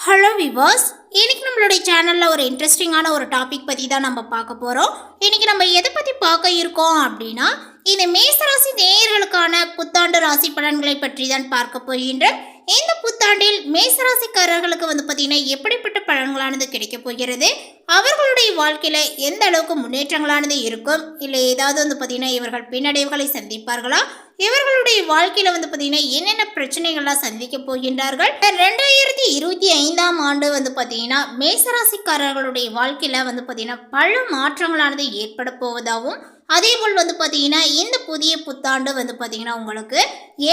Hello viewers இன்றைக்கி நம்மளுடைய சேனலில் ஒரு இன்ட்ரெஸ்டிங்கான ஒரு டாபிக் பற்றி தான் நம்ம பார்க்க போகிறோம் இன்றைக்கி நம்ம எதை பற்றி பார்க்க இருக்கோம் அப்படின்னா இந்த மேசராசி நேயர்களுக்கான புத்தாண்டு ராசி பலன்களை பற்றி தான் பார்க்க போகின்ற இந்த புத்தாண்டில் மேசராசிக்காரர்களுக்கு வந்து பார்த்தீங்கன்னா எப்படிப்பட்ட பலன்களானது கிடைக்க போகிறது? அவர்களுடைய வாழ்க்கையில் எந்த அளவுக்கு முன்னேற்றங்களானது இருக்கும்? இல்லை ஏதாவது வந்து பார்த்தீங்கன்னா இவர்கள் பின்னடைவுகளை சந்திப்பார்களா? இவர்களுடைய வாழ்க்கையில் வந்து பார்த்தீங்கன்னா என்னென்ன பிரச்சனைகள்லாம் சந்திக்க போகின்றார்கள்? ரெண்டாயிரத்தி இருபத்தி ஐந்தாம் ஆண்டு வந்து பார்த்தீங்கன்னா மேசராசிக்காரர்களுடைய வாழ்க்கையில் வந்து பார்த்தீங்கன்னா பல மாற்றங்களானது ஏற்பட போவதாகவும் அதே போல் வந்து பார்த்தீங்கன்னா இந்த புதிய புத்தாண்டு வந்து பார்த்தீங்கன்னா உங்களுக்கு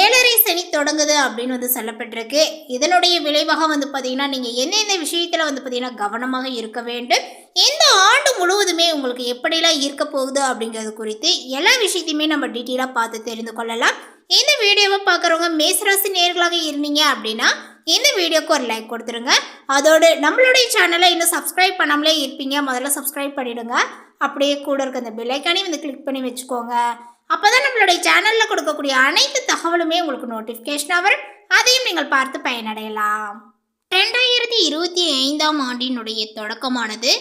ஏழரை சனி தொடங்குது அப்படின்னு வந்து சொல்லப்பட்டிருக்கு. இதனுடைய விளைவாக வந்து பார்த்தீங்கன்னா நீங்கள் எந்தெந்த விஷயத்தில் வந்து பார்த்தீங்கன்னா கவனமாக இருக்க வேண்டும்? இந்த ஆண்டு முழுவதுமே உங்களுக்கு எப்படிலாம் இருக்க போகுது அப்படிங்கிறது குறித்து எல்லா விஷயத்தையுமே நம்ம டீட்டெயிலாக பார்த்து தெரிந்து கொள்ளலாம். இந்த வீடியோவை பார்க்குறவங்க மேசராசி நேர்களாக இருந்தீங்க அப்படின்னா இந்த வீடியோக்கு ஒரு லைக் கொடுத்துருங்க. அதோடு நம்மளுடைய சேனலை இன்னும் சப்ஸ்கிரைப் பண்ணாமலே இருப்பீங்க. முதல்ல சப்ஸ்கிரைப் பண்ணிடுங்க. அப்படியே கூட இருக்க அந்த பெல்லைக்கானையும் வந்து கிளிக் பண்ணி வச்சுக்கோங்க. அப்போ தான் நம்மளுடைய சேனலில் கொடுக்கக்கூடிய அனைத்து தகவலுமே உங்களுக்கு நோட்டிஃபிகேஷனாக வரும். அதையும் நீங்கள் பார்த்து பயனடையலாம். ரெண்டாயிரத்தி இருபத்தி ஐந்தாம் ஆண்டினுடைய தொடக்கமானது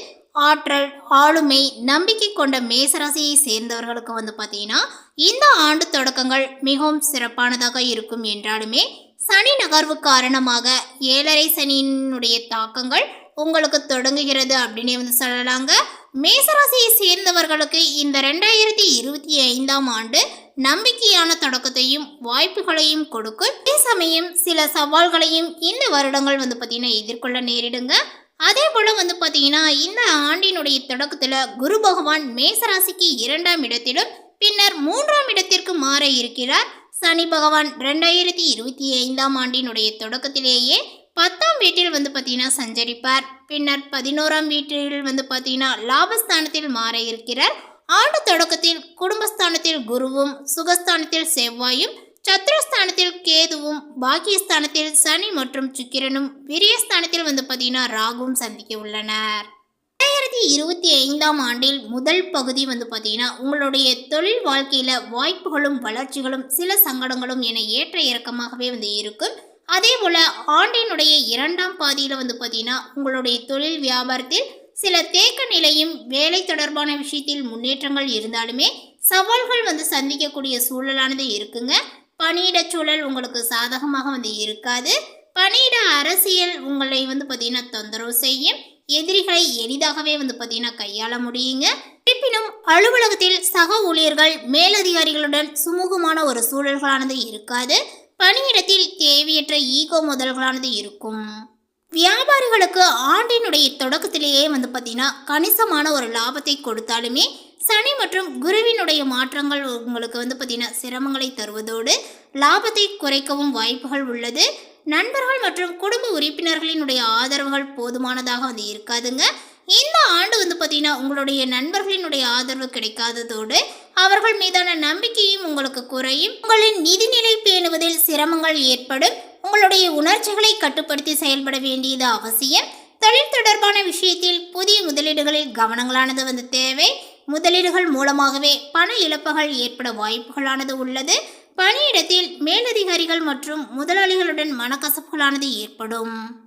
ஆற்றல் ஆளுமை நம்பிக்கை கொண்ட மேசராசியை சேர்ந்தவர்களுக்கு வந்து பார்த்தீங்கன்னா இந்த ஆண்டு தொடக்கங்கள் மிகவும் சிறப்பானதாக இருக்கும் என்றாலுமே சனி நகர்வு காரணமாக ஏழரை சனியினுடைய தாக்கங்கள் உங்களுக்கு தொடங்குகிறது அப்படின்னே வந்து சொல்லலாங்க. மேசராசியை சேர்ந்தவர்களுக்கு இந்த ரெண்டாயிரத்தி இருபத்தி ஐந்தாம் ஆண்டு நம்பிக்கையான தொடக்கத்தையும் வாய்ப்புகளையும் கொடுக்கும். அதே சமயம் சில சவால்களையும் இந்த வருடங்கள் வந்து பார்த்தீங்கன்னா எதிர்கொள்ள நேரிடுங்க. அதே போல் வந்து பார்த்தீங்கன்னா இந்த ஆண்டினுடைய தொடக்கத்தில் குரு பகவான் மேசராசிக்கு இரண்டாம் இடத்திலும் பின்னர் மூன்றாம் இடத்திற்கு மாற இருக்கிறார். சனி பகவான் ரெண்டாயிரத்தி இருபத்தி ஐந்தாம் ஆண்டினுடைய தொடக்கத்திலேயே பத்தாம் வீட்டில் வந்து பார்த்தீங்கன்னா சஞ்சரிப்பார். பின்னர் பதினோராம் வீட்டில் வந்து பார்த்தீங்கன்னா லாபஸ்தானத்தில் மாற இருக்கிறார். ஆண்டு தொடக்கத்தில் குடும்பஸ்தானத்தில் குருவும் சுகஸ்தானத்தில் செவ்வாயும் சத்ருஸ்தானத்தில் கேதுவும் பாக்கியஸ்தானத்தில் சனி மற்றும் சுக்கிரனும் விரியஸ்தானத்தில் வந்து பார்த்தீங்கன்னா ராகுவும் சந்திக்க உள்ளனர். ரெண்டாயிரத்தி இருபத்தி ஐந்தாம் ஆண்டில் முதல் பகுதி வந்து பார்த்தீங்கன்னா உங்களுடைய தொழில் வாழ்க்கையில் வாய்ப்புகளும் வளர்ச்சிகளும் சில சங்கடங்களும் என ஏற்ற இறக்கமாகவே வந்து இருக்கும். அதே போல் ஆண்டினுடைய இரண்டாம் பாதியில் வந்து பார்த்தீங்கன்னா உங்களுடைய தொழில் வியாபாரத்தில் சில தேக்க நிலையும் வேலை தொடர்பான விஷயத்தில் முன்னேற்றங்கள் இருந்தாலுமே சவால்கள் வந்து சந்திக்கக்கூடிய சூழலானது இருக்குங்க. பணியிட சூழல் உங்களுக்கு சாதகமாக வந்து இருக்காது. பணியிட அரசியல் உங்களை வந்து பார்த்தீங்கன்னா தொந்தரவு செய்யும். எதிரிகளை எளிதாகவே வந்து பார்த்தீங்கன்னா கையாள முடியுங்க. இருப்பினும் அலுவலகத்தில் சக ஊழியர்கள் மேலதிகாரிகளுடன் சுமூகமான ஒரு சூழல்களானது இருக்காது. பணியிடத்தில் தேவையற்ற ஈகோ முதல்களானது இருக்கும். வியாபாரிகளுக்கு ஆண்டினுடைய தொடக்கத்திலேயே வந்து பார்த்தீங்கன்னா கணிசமான ஒரு லாபத்தை கொடுத்தாலுமே சனி மற்றும் குருவினுடைய மாற்றங்கள் உங்களுக்கு வந்து பார்த்தீங்கன்னா சிரமங்களை தருவதோடு லாபத்தை குறைக்கவும் வாய்ப்புகள் உள்ளது. நண்பர்கள் மற்றும் குடும்ப உறுப்பினர்களினுடைய ஆதரவுகள் போதுமானதாக வந்து இருக்காதுங்க. இந்த ஆண்டு வந்து பார்த்தீங்கன்னா உங்களுடைய நண்பர்களினுடைய ஆதரவு கிடைக்காததோடு அவர்கள் மீதான நம்பிக்கையும் உங்களுக்கு குறையும். உங்களின் நிதிநிலை பேணுவதில் சிரமங்கள் ஏற்படும். உங்களுடைய உணர்ச்சிகளை கட்டுப்படுத்தி செயல்பட வேண்டியது அவசியம். தொழில் தொடர்பான விஷயத்தில் புதிய முதலீடுகளில் கவனங்களானது வந்து தேவை. முதலீடுகள் மூலமாகவே பண இழப்புகள் ஏற்பட வாய்ப்புகளானது உள்ளது. பணியிடத்தில் மேலதிகாரிகள் மற்றும் முதலாளிகளுடன் மனக்கசப்புகளானது ஏற்படும்.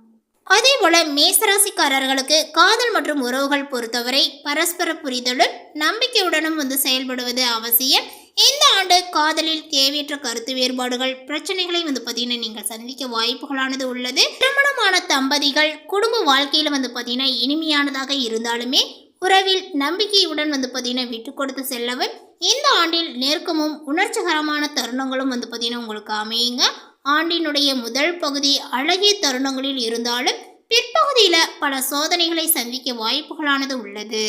அதே போல மேசராசிக்காரர்களுக்கு காதல் மற்றும் உறவுகள் பொறுத்தவரை பரஸ்பர புரிதலும் நம்பிக்கையுடனும் வந்து செயல்படுவது அவசியம். இந்த ஆண்டு காதலில் தேவையற்ற கருத்து வேறுபாடுகள் பிரச்சனைகளை வந்து பார்த்தீங்கன்னா நீங்கள் சந்திக்க வாய்ப்புகளானது உள்ளது. திருமணமான தம்பதிகள் குடும்ப வாழ்க்கையில் வந்து பார்த்தீங்கன்னா இனிமையானதாக இருந்தாலுமே உறவில் நம்பிக்கையுடன் வந்து பார்த்தீங்கன்னா விட்டு கொடுத்து செல்லவும் இந்த ஆண்டில் நெருக்கமும் உணர்ச்சிகரமான தருணங்களும் வந்து பார்த்தீங்கன்னா உங்களுக்கு அமையுங்க. ஆண்டினுடைய முதல் பகுதி அழகிய தருணங்களில் இருந்தாலும் பிற்பகுதியில் பல சோதனைகளை சந்திக்க வாய்ப்புகளானது உள்ளது.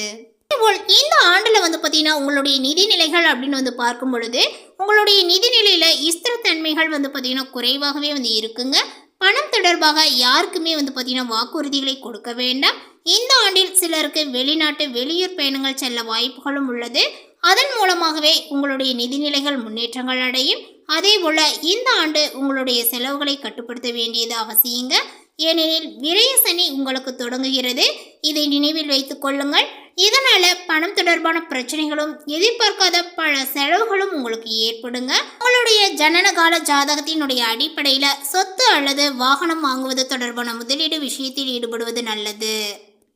அதேபோல் இந்த ஆண்டில் வந்து பார்த்தீங்கன்னா உங்களுடைய நிதிநிலைகள் அப்படின்னு வந்து பார்க்கும் பொழுது உங்களுடைய நிதிநிலையில் ஸ்திரத்தன்மைகள் வந்து பார்த்தீங்கன்னா குறைவாகவே வந்து இருக்குங்க. பணம் தொடர்பாக யாருக்குமே வந்து பார்த்தீங்கன்னா வாக்குறுதிகளை கொடுக்க வேண்டாம். இந்த ஆண்டில் சிலருக்கு வெளிநாட்டு வெளியூர் பயணங்கள் செல்ல வாய்ப்புகளும் உள்ளது. அதன் மூலமாகவே உங்களுடைய நிதிநிலைகள் முன்னேற்றங்கள் அடையும். அதே போல் இந்த ஆண்டு உங்களுடைய செலவுகளை கட்டுப்படுத்த வேண்டியது அவசியங்க. ஏனெனில் விரைய சனி உங்களுக்கு தொடங்குகிறது. இதை நினைவில் வைத்துக் கொள்ளுங்கள். இதனால பணம் தொடர்பான பிரச்சனைகளும் எதிர்பார்க்காத பல செலவுகளும் உங்களுக்கு ஏற்படுங்க. உங்களுடைய ஜனன கால ஜாதகத்தினுடைய அடிப்படையில சொத்து அல்லது வாகனம் வாங்குவது தொடர்பான முதலீடு விஷயத்தில் ஈடுபடுவது நல்லது.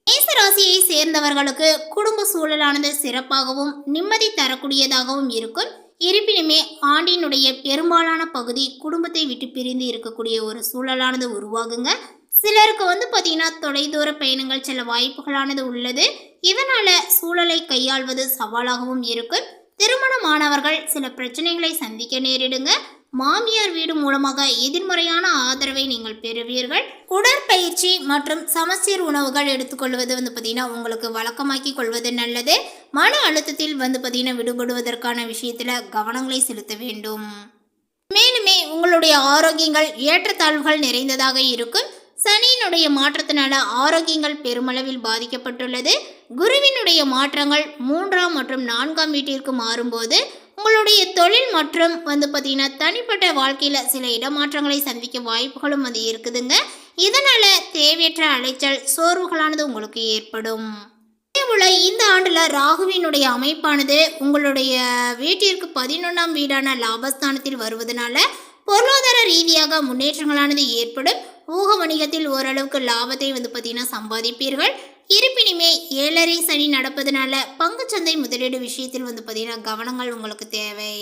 மேசராசியை சேர்ந்தவர்களுக்கு குடும்ப சூழலானது சிறப்பாகவும் நிம்மதி தரக்கூடியதாகவும் இருக்கும். இருப்பினுமே ஆண்டினுடைய பெரும்பாலான பகுதி குடும்பத்தை விட்டு பிரிந்து இருக்கக்கூடிய ஒரு சூழலானது உருவாகுங்க. சிலருக்கு வந்து பார்த்தீங்கன்னா தொலைதூர பயணங்கள் செல்ல வாய்ப்புகளானது உள்ளது. இதனால சூழலை கையாள்வது சவாலாகவும் இருக்கும். திருமணமானவர்கள் சில பிரச்சனைகளை சந்திக்க நேரிடுங்க. மாமியார் வீடு மூலமாக எதிர்மறையான ஆதரவை நீங்கள் பெறுவீர்கள். உடற்பயிற்சி மற்றும் சமச்சீர் உணவுகள் எடுத்துக்கொள்வது வந்து பார்த்தீங்கன்னா உங்களுக்கு வழக்கமாக்கி கொள்வது நல்லது. மன அழுத்தத்தில் வந்து பார்த்தீங்கன்னா விடுபடுவதற்கான விஷயத்தில் கவனங்களை செலுத்த வேண்டும். மேலுமே உங்களுடைய ஆரோக்கியங்கள் ஏற்றத்தாழ்வுகள் நிறைந்ததாக இருக்கும். சனியினுடைய மாற்றத்தினால ஆரோக்கியங்கள் பெருமளவில் பாதிக்கப்பட்டுள்ளது. குருவினுடைய மாற்றங்கள் மூன்றாம் மற்றும் நான்காம் வீட்டிற்கு மாறும்போது உங்களுடைய தொழில் மற்றும் வந்து பார்த்தீங்கன்னா தனிப்பட்ட வாழ்க்கையில் சில இடமாற்றங்களை சந்திக்க வாய்ப்புகளும் வந்து இருக்குதுங்க. இதனால் தேவையற்ற அலைச்சல் சோர்வுகளானது உங்களுக்கு ஏற்படும். அதேபோல் இந்த ஆண்டில் ராகுவினுடைய அமைப்பானது உங்களுடைய வீட்டிற்கு பதினொன்றாம் வீடான லாபஸ்தானத்தில் வருவதனால பொருளாதார ரீதியாக முன்னேற்றங்களானது ஏற்படும். ஊக வணிகத்தில் ஓரளவுக்கு லாபத்தை வந்து பார்த்தீங்கன்னா சம்பாதிப்பீர்கள். இருப்பினுமே ஏழரை சனி நடப்பதனால பங்குச்சந்தை முதலீடு விஷயத்தில் வந்து பார்த்தீங்கன்னா கவனங்கள் உங்களுக்கு தேவை.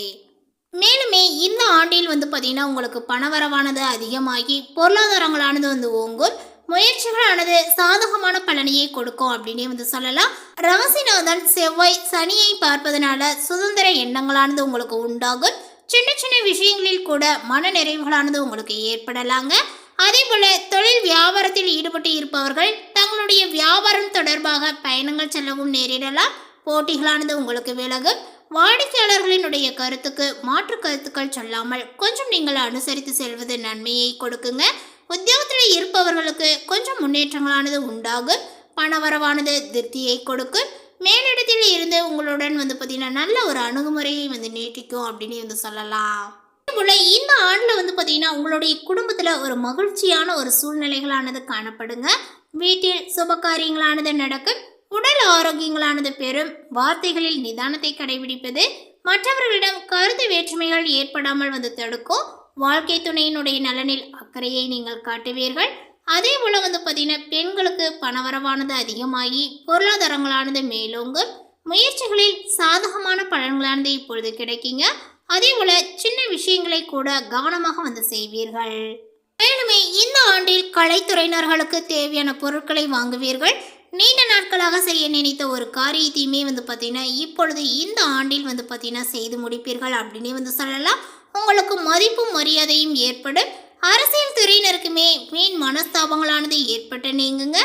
மேலுமே இந்த ஆண்டில் வந்து பார்த்தீங்கன்னா உங்களுக்கு பணவரவானது அதிகமாகி பொருளாதாரங்களானது வந்து ஓங்கும். முயற்சிகளானது சாதகமான பலனையை கொடுக்கும் அப்படின்னே வந்து சொல்லலாம். ராசிநாதன் செவ்வாய் சனியை பார்ப்பதனால சுதந்திர எண்ணங்களானது உங்களுக்கு உண்டாகும். சின்ன சின்ன விஷயங்களில் கூட மன நிறைவுகளானது உங்களுக்கு ஏற்படலாங்க. அதே போல தொழில் வியாபாரத்தில் ஈடுபட்டு இருப்பவர்கள் தங்களுடைய வியாபாரம் தொடர்பாக பயணங்கள் செல்லவும் நேரிடலாம். போட்டிகளானது உங்களுக்கு விலகும் வாடிக்கையாளர்களினுடைய கருத்துக்கு மாற்று கருத்துக்கள் சொல்லாமல் கொஞ்சம் நீங்கள் அனுசரித்து செல்வது நன்மையை கொடுக்குங்க. உத்தியோகத்தில் இருப்பவர்களுக்கு கொஞ்சம் முன்னேற்றங்களானது உண்டாகும். பணவரவானது திருப்தியை கொடுக்கும் மேலிடத்தில் இருந்து உங்களுடன் வந்து பார்த்தீங்கன்னா நல்ல ஒரு அணுகுமுறையை வந்து நீட்டிக்கும் அப்படின்னு வந்து சொல்லலாம். போல் இந்த ஆண்டில் வந்து பார்த்தீங்கன்னா உங்களுடைய குடும்பத்தில் ஒரு மகிழ்ச்சியான ஒரு சூழ்நிலைகளானது காணப்படுங்க. வீட்டில் சுபகாரியங்களானது நடக்கும் உடல் ஆரோக்கியங்களானது பெறும் வார்த்தைகளில் நிதானத்தை கடைபிடிப்பது மற்றவர்களிடம் கருத்து வேற்றுமைகள் ஏற்படாமல் வந்து தடுக்கும். வாழ்க்கை துணையினுடைய நலனில் அக்கறையை நீங்கள் காட்டுவீர்கள். அதே போல் வந்து பார்த்தீங்கன்னா பெண்களுக்கு பணவரவானது அதிகமாகி பொருளாதாரங்களானது மேலோங்கும். முயற்சிகளில் சாதகமான பலன்களானது இப்பொழுது கிடைக்குங்க. அதே போல சின்ன விஷயங்களை கூட கவனமாக வந்து செய்வீர்கள். மேலுமே இந்த ஆண்டில் கலைத்துறையினர்களுக்கு தேவையான பொருட்களை வாங்குவீர்கள். நீண்ட நாட்களாக செய்ய நினைத்த ஒரு காரியத்தையுமே வந்து பார்த்தீங்கன்னா இப்பொழுது இந்த ஆண்டில் வந்து பார்த்தீங்கன்னா செய்து முடிப்பீர்கள் அப்படின்னே வந்து சொல்லலாம். உங்களுக்கு மதிப்பும் மரியாதையும் ஏற்படும். அரசியல் துறையினருக்குமே மீன் மனஸ்தாபங்களானது ஏற்பட்டு நீங்குங்க.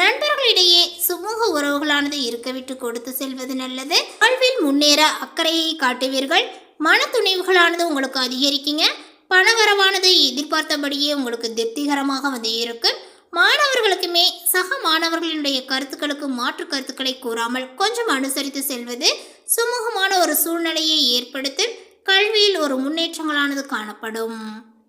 நண்பர்களிடையே சுமூக உறவுகளானது இருக்க விட்டு கொடுத்து செல்வது நல்லது. வாழ்வில் முன்னேற அக்கறையை காட்டுவீர்கள். மன துணிவுகளானது உங்களுக்கு அதிகரிக்குங்க. பணவரவானது எதிர்பார்த்தபடியே உங்களுக்கு திருப்திகரமாக வந்து இருக்கும் மாணவர்களுக்குமே சக மாணவர்களினுடைய கருத்துக்களுக்கு மாற்று கருத்துக்களை கூறாமல் கொஞ்சம் அனுசரித்து செல்வது சுமூகமான ஒரு சூழ்நிலையை ஏற்படுத்தும் கல்வியில் ஒரு முன்னேற்றங்களானது காணப்படும்.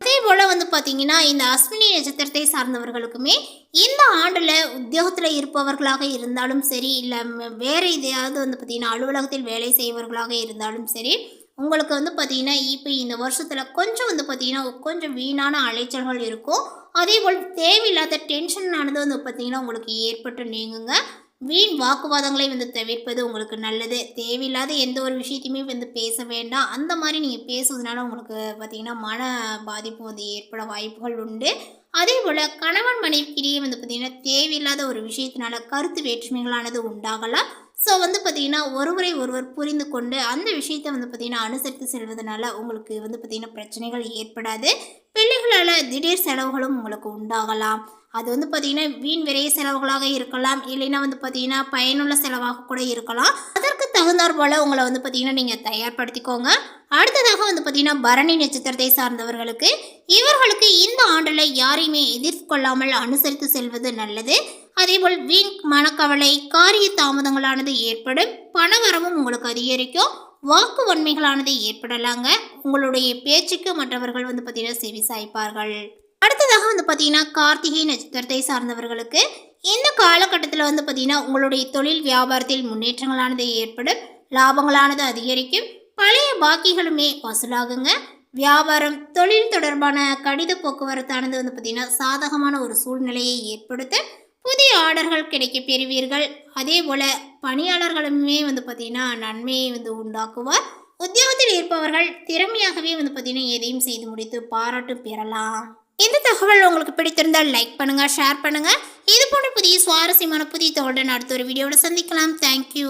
அதே போல் வந்து பார்த்தீங்கன்னா இந்த அஸ்வினி நட்சத்திரத்தை சார்ந்தவர்களுக்குமே இந்த ஆண்டில் உத்தியோகத்தில் இருப்பவர்களாக இருந்தாலும் சரி இல்லை வேறு எதையாவது வந்து பார்த்திங்கன்னா அலுவலகத்தில் வேலை செய்பவர்களாக இருந்தாலும் சரி உங்களுக்கு வந்து பார்த்தீங்கன்னா இப்போ இந்த வருஷத்தில் கொஞ்சம் வந்து பார்த்தீங்கன்னா கொஞ்சம் வீணான அலைச்சல்கள் இருக்கும். அதே போல் தேவையில்லாத டென்ஷனானது வந்து பார்த்தீங்கன்னா உங்களுக்கு ஏற்பட்டு நீங்குங்க. வீண் வாக்குவாதங்களை வந்து தவிர்ப்பது உங்களுக்கு நல்லது. தேவையில்லாத எந்த ஒரு விஷயத்தையுமே வந்து பேச வேண்டாம். அந்த மாதிரி நீங்கள் பேசுவதனால உங்களுக்கு பார்த்தீங்கன்னா மன பாதிப்பு வந்து ஏற்பட வாய்ப்புகள் உண்டு. அதே போல் கணவன் மனைவிக்கிடையே வந்து பார்த்திங்கன்னா தேவையில்லாத ஒரு விஷயத்தினால கருத்து வேற்றுமைகளானது உண்டாகலாம். ஸோ வந்து பார்த்திங்கன்னா ஒருவரை ஒருவர் புரிந்து கொண்டு அந்த விஷயத்தை வந்து பார்த்திங்கன்னா அனுசரித்து செல்வதனால உங்களுக்கு வந்து பார்த்திங்கன்னா பிரச்சனைகள் ஏற்படாது. பிள்ளைகளால் திடீர் செலவுகளும் உங்களுக்கு உண்டாகலாம். அது வந்து பார்த்திங்கன்னா வீண் விரைய செலவுகளாக இருக்கலாம். இல்லைன்னா வந்து பார்த்திங்கன்னா பயனுள்ள செலவாக கூட இருக்கலாம். அதற்கு தகுந்தாற் போல் உங்களை வந்து பார்த்திங்கன்னா நீங்கள் தயார்படுத்திக்கோங்க. அடுத்ததாக வந்து பார்த்திங்கன்னா பரணி நட்சத்திரத்தை சார்ந்தவர்களுக்கு இவர்களுக்கு இந்த ஆண்டில் யாரையுமே எதிர்கொள்ளாமல் அனுசரித்து செல்வது நல்லது. அதேபோல் வீண் மனக்கவலை காரிய தாமதங்களானது ஏற்படும் பணவரவும் உங்களுக்கு அதிகரிக்கும் வாக்கு வன்மைகளானது ஏற்படலாங்க. உங்களுடைய பேச்சுக்கு மற்றவர்கள் வந்து பார்த்தீங்கன்னா செவி சாய்ப்பார்கள். அடுத்ததாக வந்து பார்த்தீங்கன்னா கார்த்திகை நட்சத்திரத்தை சார்ந்தவர்களுக்கு இந்த காலகட்டத்தில் வந்து பார்த்தீங்கன்னா உங்களுடைய தொழில் வியாபாரத்தில் முன்னேற்றங்களானது ஏற்படும் லாபங்களானது அதிகரிக்கும் பழைய பாக்கிகளுமே வசூலாகுங்க. வியாபாரம் தொழில் தொடர்பான கடித போக்குவரத்தானது வந்து பார்த்தீங்கன்னா சாதகமான ஒரு சூழ்நிலையை ஏற்படுத்த புதிய ஆர்டர்கள் கிடைக்க பெறுவீர்கள். அதே போல் பணியாளர்களுமே வந்து பார்த்திங்கன்னா நன்மையை வந்து உண்டாக்குவார். உத்தியோகத்தில் இருப்பவர்கள் திறமையாகவே வந்து பார்த்திங்கன்னா எதையும் செய்து முடித்து பாராட்டு பெறலாம். இந்த தகவல் உங்களுக்கு பிடித்திருந்தால் லைக் பண்ணுங்கள் ஷேர் பண்ணுங்கள் இது போன்ற புதிய சுவாரஸ்யமான புதிய தகவலுடன் அடுத்த ஒரு வீடியோவில் சந்திக்கலாம். தேங்க்யூ